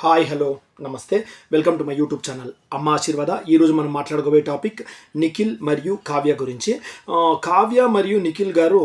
Hi hello నమస్తే. Welcome to my YouTube channel. అమ్మ ఆశీర్వాద. ఈరోజు మనం మాట్లాడుకోబోయే టాపిక్ నిఖిల్ మరియు కావ్య గురించి. కావ్య మరియు నిఖిల్ గారు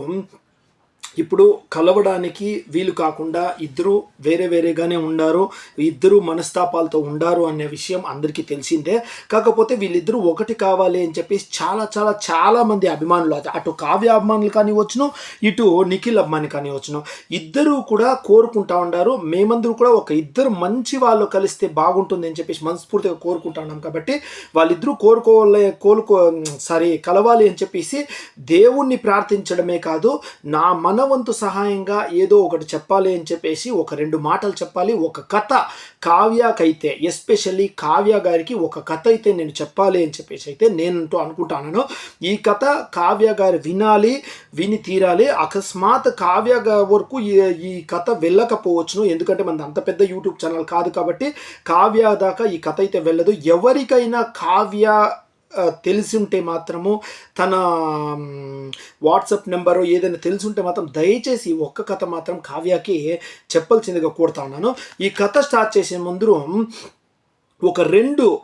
ఇప్పుడు కలవడానికి వీలు కాకుండా ఇద్దరు వేరే వేరేగానే ఉండారు ఇద్దరు మనస్తాపాలతో ఉండారు అనే విషయం అందరికీ తెలిసిందే. కాకపోతే వీళ్ళిద్దరూ ఒకటి కావాలి అని చెప్పేసి చాలా చాలా చాలా మంది అభిమానులు అది అటు కావ్య అభిమానులు కానివచ్చును ఇటు నిఖిల్ అభిమాని కానివచ్చును ఇద్దరు కూడా కోరుకుంటా ఉండారు. మేమందరూ కూడా ఒక ఇద్దరు మంచి వాళ్ళు కలిస్తే బాగుంటుంది అని చెప్పేసి మనస్ఫూర్తిగా కోరుకుంటా ఉన్నాం కాబట్టి వాళ్ళిద్దరూ కోరుకోలే కోలుకో సారీ కలవాలి అని చెప్పేసి దేవుణ్ణి ప్రార్థించడమే కాదు నా మన మనవంతు సహాయంగా ఏదో ఒకటి చెప్పాలి అని చెప్పేసి ఒక రెండు మాటలు చెప్పాలి ఒక కథ. కావ్యకైతే ఎస్పెషల్లీ కావ్య గారికి ఒక కథ అయితే నేను చెప్పాలి అని చెప్పేసి అయితే నేనంటూ అనుకుంటాను. ఈ కథ కావ్య గారు వినాలి విని తీరాలి. అకస్మాత్ కావ్య వరకు ఈ ఈ కథ వెళ్ళకపోవచ్చును. ఎందుకంటే మనది అంత పెద్ద యూట్యూబ్ ఛానల్ కాదు కాబట్టి కావ్య దాకా ఈ కథ అయితే వెళ్ళదు. ఎవరికైనా కావ్య తెలిసి ఉంటే మాత్రము తన వాట్సాప్ నెంబరు ఏదైనా తెలిసి ఉంటే మాత్రం దయచేసి ఒక్క కథ మాత్రం కావ్యకి చెప్పాల్సిందిగా కోరుతా ఉన్నాను. ఈ కథ స్టార్ట్ చేసే ముందు ఒక రెండు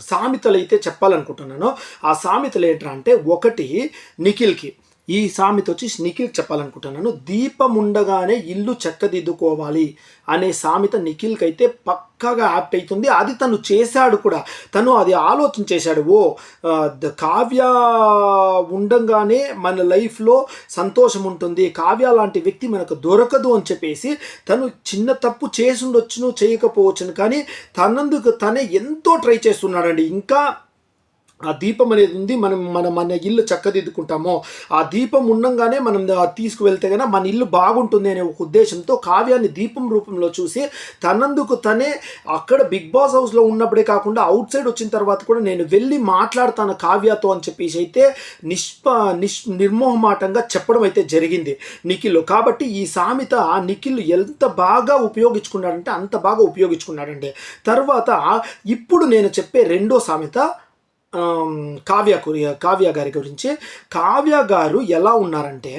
సామెతలు అయితే చెప్పాలనుకుంటున్నాను. ఆ సామెతలు ఏంటంటే అంటే ఒకటి నిఖిల్కి. ఈ సామెత వచ్చి నిఖిల్ చెప్పాలనుకుంటున్నాను దీపం ఉండగానే ఇల్లు చక్కదిద్దుకోవాలి అనే సామెత నిఖిల్కి అయితే పక్కగా యాప్ట్ అవుతుంది అది తను చేశాడు కూడా. తను అది ఆలోచన చేశాడు. ఓ ద- కావ్య ఉండగానే మన లైఫ్లో సంతోషం ఉంటుంది. కావ్య లాంటి వ్యక్తి మనకు దొరకదు అని చెప్పేసి తను చిన్న తప్పు చేసి ఉండొచ్చును చేయకపోవచ్చును. కానీ తనందుకు తనే ఎంతో ట్రై చేస్తున్నాడండి. ఇంకా ఆ దీపం అనేది ఉంది. మనం మన మన ఇల్లు చక్కదిద్దుకుంటామో. ఆ దీపం ఉండంగానే మనం తీసుకువెళ్తే కనుక మన ఇల్లు బాగుంటుంది అనే ఒక ఉద్దేశంతో కావ్యాన్ని దీపం రూపంలో చూసి తనందుకు తనే అక్కడ బిగ్ బాస్ హౌస్లో ఉన్నప్పుడే కాకుండా అవుట్ సైడ్ వచ్చిన తర్వాత కూడా నేను వెళ్ళి మాట్లాడతాను కావ్యతో అని చెప్పేసి అయితే నిష్ప నిష్ నిర్మోహమాటంగా చెప్పడం అయితే జరిగింది. నిఖిల్. కాబట్టి ఈ సామెత నిఖిల్ ఎంత బాగా ఉపయోగించుకున్నాడంటే అంత బాగా ఉపయోగించుకున్నాడండి. తర్వాత ఇప్పుడు నేను చెప్పే రెండో సామెత కావ్య కావ్య గారి గురించి. కావ్య గారు ఎలా ఉన్నారంటే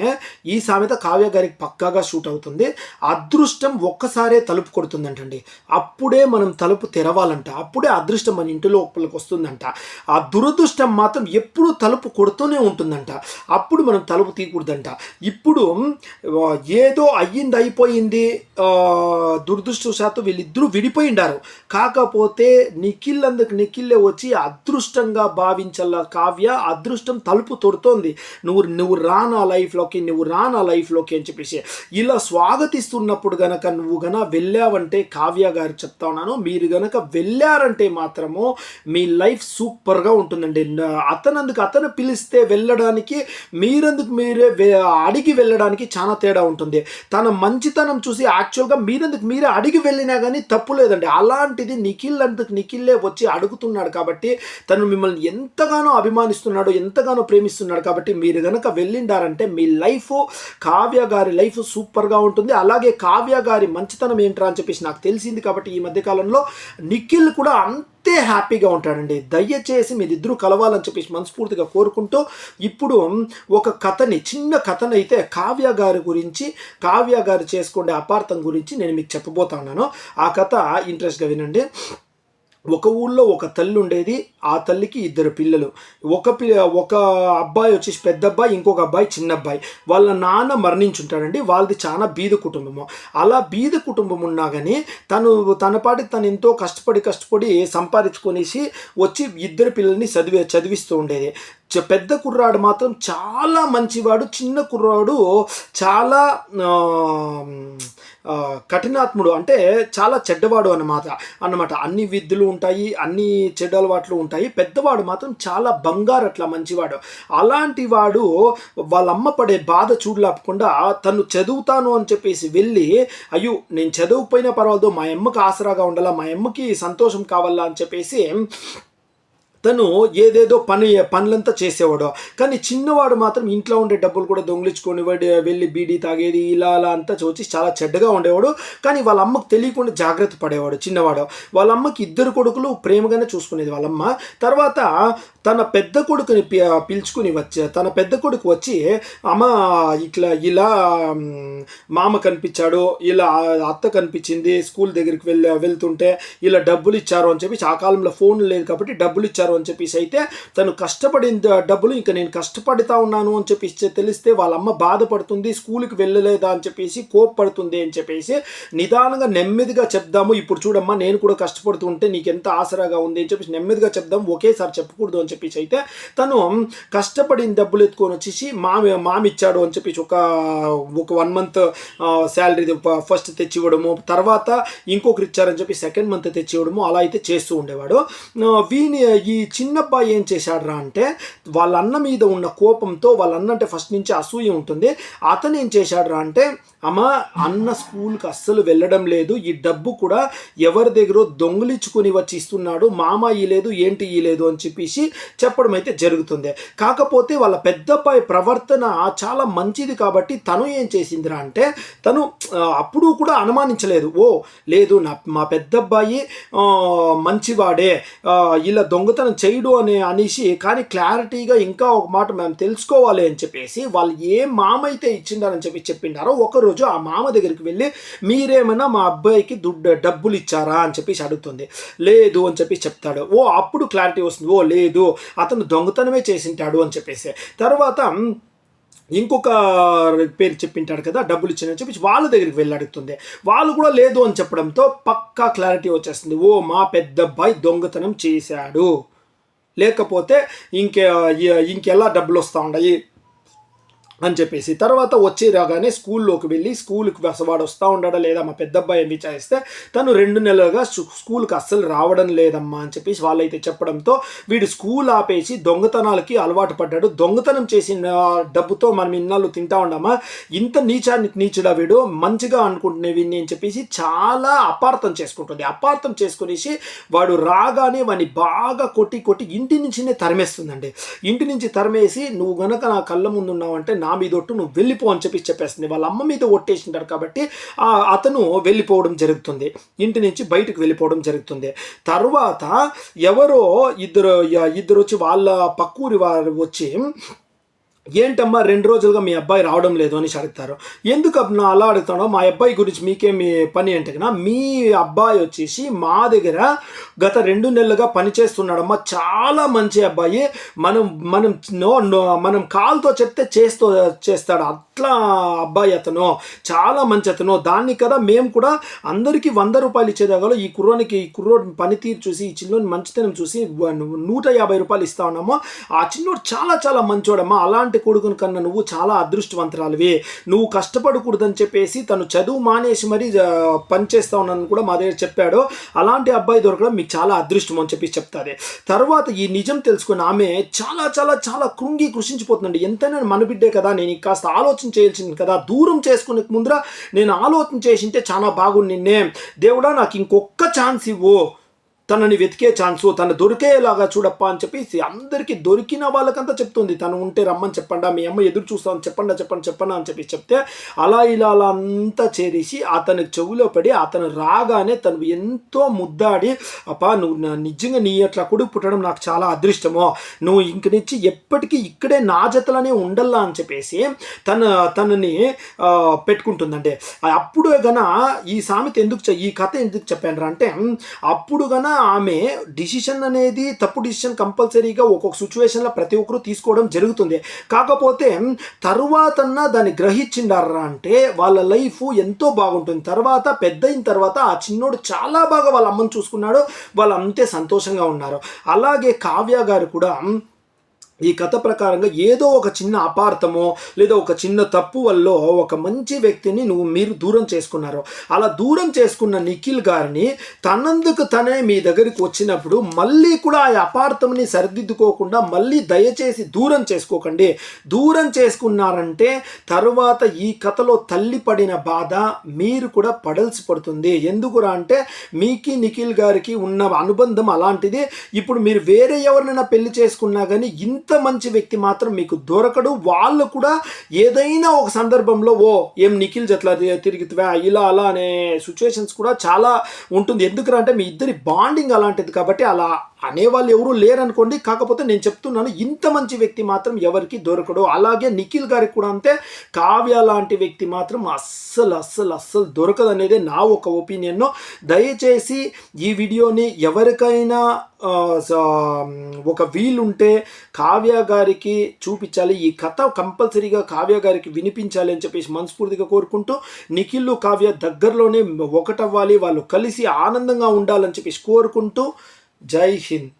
ఈ సామెత కావ్య గారికి పక్కాగా షూట్ అవుతుంది. అదృష్టం ఒక్కసారే తలుపు కొడుతుందంటండి. అప్పుడే మనం తలుపు తెరవాలంట. అప్పుడే అదృష్టం మన ఇంటి లోపలికి వస్తుందంట. ఆ దురదృష్టం మాత్రం ఎప్పుడు తలుపు కొడుతూనే ఉంటుందంట. అప్పుడు మనం తలుపు తీయకూడదంట. ఇప్పుడు ఏదో అయ్యింది అయిపోయింది దురదృష్టవశాత్తు వీళ్ళిద్దరూ విడిపోయిండారు కాకపోతే నిఖిల్ అందుకు నిఖిల్లే వచ్చి అదృష్టంగా భావించాల కావ్య అదృష్టం తలుపు తొడుతోంది. నువ్వు నువ్వు రా నా లైఫ్లోకి నువ్వు రా నా లైఫ్లోకి అని చెప్పేసి ఇలా స్వాగతిస్తున్నప్పుడు గనక నువ్వు గన వెళ్ళావంటే కావ్య గారు చెప్తా ఉన్నాను మీరు గనక వెళ్ళారంటే మాత్రము మీ లైఫ్ సూపర్గా ఉంటుందండి. అతనందుకు అతను పిలిస్తే వెళ్ళడానికి మీరందుకు మీరే అడిగి వెళ్ళడానికి చాలా తేడా ఉంటుంది. తన మంచితనం చూసి యాక్చువల్గా మీరందుకు మీరే అడిగి వెళ్ళినా కానీ తప్పు లేదండి. అలాంటిది నిఖిల్ అందుకు నిఖిల్లే వచ్చి అడుగుతున్నాడు కాబట్టి తను మిమ్మల్ని ఎంతగానో అభిమానిస్తున్నాడు ఎంతగానో ప్రేమిస్తున్నాడు కాబట్టి మీరు గనక వెళ్ళిండారంటే మీ లైఫ్ కావ్య గారి లైఫ్ సూపర్గా ఉంటుంది. అలాగే కావ్య గారి మంచితనం ఏంట్రా అని చెప్పేసి నాకు తెలిసింది కాబట్టి ఈ మధ్యకాలంలో నిఖిల్ కూడా అంతే హ్యాపీగా ఉంటాడండి. దయచేసి మీరిద్దరూ కలవాలని చెప్పేసి మనస్ఫూర్తిగా కోరుకుంటూ ఇప్పుడు ఒక కథని చిన్న కథనైతే కావ్య గారి గురించి కావ్య గారు చేసుకునే అపార్థం గురించి నేను మీకు చెప్పబోతా ఉన్నాను. ఆ కథ ఇంట్రెస్ట్గా వినండి. ఒక ఊళ్ళో ఒక తల్లి ఉండేది ఆ తల్లికి ఇద్దరు పిల్లలు. ఒక పి ఒక అబ్బాయి వచ్చేసి పెద్ద అబ్బాయి ఇంకొక అబ్బాయి చిన్న అబ్బాయి. వాళ్ళ నాన్న మరణించుంటాడండి. వాళ్ళది చాలా బీద కుటుంబము. అలా బీద కుటుంబం ఉన్నా కానీ తను తన పాటి తను ఎంతో కష్టపడి కష్టపడి సంపాదించుకొనేసి వచ్చి ఇద్దరు పిల్లల్ని చదివి చదివిస్తూ ఉండేది. పెద్ద కుర్రాడు మాత్రం చాలా మంచివాడు చిన్న కుర్రాడు చాలా కఠినాత్ముడు అంటే చాలా చెడ్డవాడు అన్నమాట అన్నమాట. అన్ని విద్యలు ఉంటాయి అన్ని చెడ్డ అలవాట్లు ఉంటాయి. పెద్దవాడు మాత్రం చాలా బంగారు అట్లా మంచివాడు. అలాంటి వాడు వాళ్ళమ్మ పడే బాధ చూడలేకుండా తను చదువుతాను అని చెప్పేసి వెళ్ళి అయ్యో నేను చదువుపోయినా పర్వాలేదు మా అమ్మకి ఆసరాగా ఉండాలా మా అమ్మకి సంతోషం కావాలా అని చెప్పేసి తను ఏదేదో పని పనులంతా చేసేవాడు. కానీ చిన్నవాడు మాత్రం ఇంట్లో ఉండే డబ్బులు కూడా దొంగిలించుకొని వాడి వెళ్ళి బీడీ తాగేది ఇలా అలా అంతా చూసి చాలా చెడ్డగా ఉండేవాడు. కానీ వాళ్ళ అమ్మకు తెలియకుండా జాగ్రత్త పడేవాడు చిన్నవాడు. వాళ్ళ అమ్మకి ఇద్దరు కొడుకులు ప్రేమగానే చూసుకునేది వాళ్ళమ్మ తర్వాత తన పెద్ద కొడుకుని పిలుచుకుని వచ్చి తన పెద్ద కొడుకు వచ్చి అమ్మ ఇట్లా ఇలా మామ కనిపించాడు ఇలా అత్త కనిపించింది స్కూల్ దగ్గరికి వెళ్ళి వెళ్తుంటే ఇలా డబ్బులు ఇచ్చారు అని చెప్పి ఆ కాలంలో ఫోన్ లేదు కాబట్టి డబ్బులు ఇచ్చారు అని చెప్పేసి అయితే తను కష్టపడిన డబ్బులు ఇంకా నేను కష్టపడుతా ఉన్నాను అని చెప్పి తెలిస్తే వాళ్ళ అమ్మ బాధపడుతుంది స్కూల్కి వెళ్ళలేదా అని చెప్పేసి కోప్పడుతుంది అని చెప్పేసి నిదానంగా నెమ్మదిగా చెప్దాము. ఇప్పుడు చూడమ్మా నేను కూడా కష్టపడుతుంటే నీకు ఎంత ఆసరాగా ఉంది అని చెప్పేసి నెమ్మదిగా చెప్దాం ఒకేసారి చెప్పకూడదు అని చెప్పేసి అయితే తను కష్టపడిన డబ్బులు ఎత్తుకొని వచ్చేసి మామి మామి ఇచ్చాడు అని చెప్పేసి ఒక ఒక వన్ మంత్ శాలరీ ఫస్ట్ తెచ్చి ఇవ్వడము తర్వాత ఇంకొకరు ఇచ్చారని చెప్పి సెకండ్ మంత్ తెచ్చి ఇవ్వడము అలా అయితే చేస్తూ ఉండేవాడు. వీని ఈ ఈ చిన్నబ్బాయి ఏం చేశాడ్రా అంటే వాళ్ళ అన్న మీద ఉన్న కోపంతో వాళ్ళ అన్న అంటే ఫస్ట్ నుంచి అసూయ ఉంటుంది. అతను ఏం చేశాడురా అంటే అమ్మ అన్న స్కూల్కి అస్సలు వెళ్ళడం లేదు. ఈ డబ్బు కూడా ఎవరి దగ్గర దొంగిలించుకుని వచ్చి ఇస్తున్నాడు. మామ లేదు ఏంటి ఇయ్యలేదు అని చెప్పేసి చెప్పడం అయితే జరుగుతుంది. కాకపోతే వాళ్ళ పెద్దబ్బాయి ప్రవర్తన చాలా మంచిది కాబట్టి తను ఏం చేసిందిరా అంటే తను అప్పుడు కూడా అనుమానించలేదు. ఓ లేదు నా మా పెద్దబ్బాయి మంచివాడే. ఇలా దొంగతనం చేయడు అని అనేసి కానీ క్లారిటీగా ఇంకా ఒక మాట మేము తెలుసుకోవాలి అని చెప్పేసి వాళ్ళు ఏ మామ అయితే ఇచ్చిండారని చెప్పి చెప్పిండారో ఒకరోజు ఆ మామ దగ్గరికి వెళ్ళి మీరేమైనా మా అబ్బాయికి దుడ్డు డబ్బులు ఇచ్చారా? అని చెప్పేసి అడుగుతుంది. లేదు అని చెప్పి చెప్తాడు. ఓ అప్పుడు క్లారిటీ వస్తుంది. ఓ లేదు అతను దొంగతనమే చేసింటాడు అని చెప్పేసి. తర్వాత ఇంకొక పేరు చెప్పింటాడు కదా డబ్బులు ఇచ్చానని చెప్పి వాళ్ళ దగ్గరికి వెళ్ళి అడుగుతుంది. వాళ్ళు కూడా లేదు అని చెప్పడంతో పక్కా క్లారిటీ వచ్చేస్తుంది. ఓ మా పెద్ద అబ్బాయి దొంగతనం చేశాడు. లేకపోతే ఇంకే ఇంకెలా డబ్బులు వస్తూ ఉన్నాయి అని చెప్పేసి. తర్వాత వచ్చి రాగానే స్కూల్లోకి వెళ్ళి స్కూల్కి వాడు వస్తూ ఉన్నాడా లేదా మా పెద్ద అబ్బాయి విచారిస్తే తను రెండు నెలలుగా స్కూల్కి అస్సలు రావడం లేదమ్మా అని చెప్పేసి వాళ్ళైతే చెప్పడంతో వీడు స్కూల్ ఆపేసి దొంగతనాలకి అలవాటు పడ్డాడు. దొంగతనం చేసిన డబ్బుతో మనం ఇన్నాళ్ళు తింటా ఉండమా? ఇంత నీచానికి నీచుడా వీడు? మంచిగా అనుకుంటున్నా వీడిని అని చెప్పేసి చాలా అపార్థం చేసుకుంటుంది. అపార్థం చేసుకునేసి వాడు రాగానే వాడిని బాగా కొట్టి కొట్టి ఇంటి నుంచినే తరిమేస్తుందండి. ఇంటి నుంచి తరిమేసి నువ్వు గనక నా కళ్ళ ముందు ఉన్నావంటే నా మీద ఒట్టు నువ్వు వెళ్ళిపో అని చెప్పి చెప్పేస్తుంది. వాళ్ళ అమ్మ మీద ఒట్టేసింటారు కాబట్టి అతను వెళ్ళిపోవడం జరుగుతుంది. ఇంటి నుంచి బయటకు వెళ్ళిపోవడం జరుగుతుంది. తర్వాత ఎవరో ఇద్దరు ఇద్దరు వచ్చి వాళ్ళ పక్కూరి వారు వచ్చి ఏంటమ్మా రెండు రోజులుగా మీ అబ్బాయి రావడం లేదు అని అడుగుతారు. ఎందుకు నా అలా అడుగుతాడో మా అబ్బాయి గురించి మీకేమి పని అంటే మీ అబ్బాయి వచ్చేసి మా దగ్గర గత రెండు నెలలుగా పనిచేస్తున్నాడమ్మా. చాలా మంచి అబ్బాయి. మనం మనం నో నో మనం కాల్తో చెప్తే చేస్తూ చేస్తాడు. అట్లా అబ్బాయి అతను. చాలా మంచి అతను. దాన్ని కదా మేము కూడా అందరికీ వంద రూపాయలు ఇచ్చేదాగలో ఈ కుర్రోనికి ఈ కుర్రోడి పనితీరు చూసి ఈ చిన్నోని మంచితనం చూసి నూట యాభై రూపాయలు ఇస్తా ఉన్నామో. ఆ చిన్నోడు చాలా చాలా మంచోడమ్మా. అలాంటి కొడుకుని కన్నా నువ్వు చాలా అదృష్టవంతురాలివి. నువ్వు కష్టపడకూడదని చెప్పేసి తను చదువు మానేసి మరీ పనిచేస్తా పని కూడా మా దగ్గర చెప్పాడు. అలాంటి అబ్బాయి దొరకడం మీకు చాలా అదృష్టం అని చెప్పి చెప్తాది. తర్వాత ఈ నిజం తెలుసుకున్న ఆమె చాలా చాలా చాలా కృంగి కృషించిపోతుందండి. ఎంతైనా మన బిడ్డే కదా నేను కాస్త ఆలోచన చేయాల్సింది కదా దూరం చేసుకునే ముందర నేను ఆలోచన చేసింటే చాలా బాగుంది నిన్నే. దేవుడా నాకు ఇంకొక ఛాన్స్ ఇవ్వు. తనని వెతికే ఛాన్సు తను దొరికేలాగా చూడప్పా అని చెప్పేసి అందరికీ దొరికిన వాళ్ళకంతా చెప్తుంది. తను ఉంటే రమ్మని చెప్పండి మీ అమ్మ ఎదురు చూస్తాను చెప్పండి చెప్పండి చెప్పండి అని చెప్పి చెప్తే అలా ఇలా అలా అంతా చేరేసి అతని చెవులో పడి అతను రాగానే తను ఎంతో ముద్దాడి అప్పా నువ్వు నిజంగా నీ అట్లా కొడుకు పుట్టడం నాకు చాలా అదృష్టమో. నువ్వు ఇంక నుంచి ఎప్పటికీ ఇక్కడే నా జతలనే ఉండల్లా అని చెప్పేసి తన తనని పెట్టుకుంటుందంటే. అప్పుడు గన ఈ సామెత ఎందుకు ఈ కథ ఎందుకు చెప్పాను అంటే అప్పుడు గన ఆమె డిసిషన్ అనేది తప్పు డిసిషన్ కంపల్సరీగా ఒక్కొక్క సిచ్యువేషన్లో ప్రతి ఒక్కరూ తీసుకోవడం జరుగుతుంది. కాకపోతే తరువాతన్నా దాన్ని గ్రహించిండారా అంటే వాళ్ళ లైఫ్ ఎంతో బాగుంటుంది. తర్వాత పెద్ద అయిన తర్వాత ఆ చిన్నోడు చాలా బాగా వాళ్ళ అమ్మని చూసుకున్నాడు. వాళ్ళు అంతే సంతోషంగా ఉన్నారు. అలాగే కావ్య గారు కూడా ఈ కథ ప్రకారంగా ఏదో ఒక చిన్న అపార్థమో లేదా ఒక చిన్న తప్పు వల్ల ఒక మంచి వ్యక్తిని నువ్వు మీరు దూరం చేసుకున్నారు. అలా దూరం చేసుకున్న నిఖిల్ గారిని తనందుకు తనే మీ దగ్గరికి వచ్చినప్పుడు మళ్ళీ కూడా ఆ అపార్థంని సరిదిద్దుకోకుండా మళ్ళీ దయచేసి దూరం చేసుకోకండి. దూరం చేసుకున్నారంటే తరువాత ఈ కథలో తల్లి పడిన బాధ మీరు కూడా పడాల్సి పడుతుంది. ఎందుకురా అంటే మీకి నిఖిల్ గారికి ఉన్న అనుబంధం అలాంటిది. ఇప్పుడు మీరు వేరే ఎవరినైనా పెళ్ళి చేసుకున్నా కానీ ఇంత మంచి వ్యక్తి మాత్రం మీకు దొరకడు. వాళ్ళు కూడా ఏదైనా ఒక సందర్భంలో ఓ ఏం నిఖిల్ జట్లా తిరిగితే ఇలా అలా అనే సిచ్యువేషన్స్ కూడా చాలా ఉంటుంది. ఎందుకంటే మీ ఇద్దరి బాండింగ్ అలాంటిది కాబట్టి అలా అనేవాళ్ళు ఎవరూ లేరనుకోండి కాకపోతే నేను చెప్తున్నాను ఇంత మంచి వ్యక్తి మాత్రం ఎవరికి దొరకడు. అలాగే నిఖిల్ గారికి కూడా అంతే. కావ్య లాంటి వ్యక్తి మాత్రం అస్సలు అస్సలు అస్సలు దొరకదు అనేది నా ఒక ఒపీనియన్ దయచేసి ఈ వీడియోని ఎవరికైనా ఒక వీలుంటే కావ్య గారికి చూపించాలి. ఈ కథ కంపల్సరీగా కావ్య గారికి వినిపించాలి అని చెప్పేసి మనస్ఫూర్తిగా కోరుకుంటూ నిఖిల్ కావ్య దగ్గరలోనే ఒకటవ్వాలి. వాళ్ళు కలిసి ఆనందంగా ఉండాలని చెప్పేసి కోరుకుంటూ ஜெய் ஹிந்த்.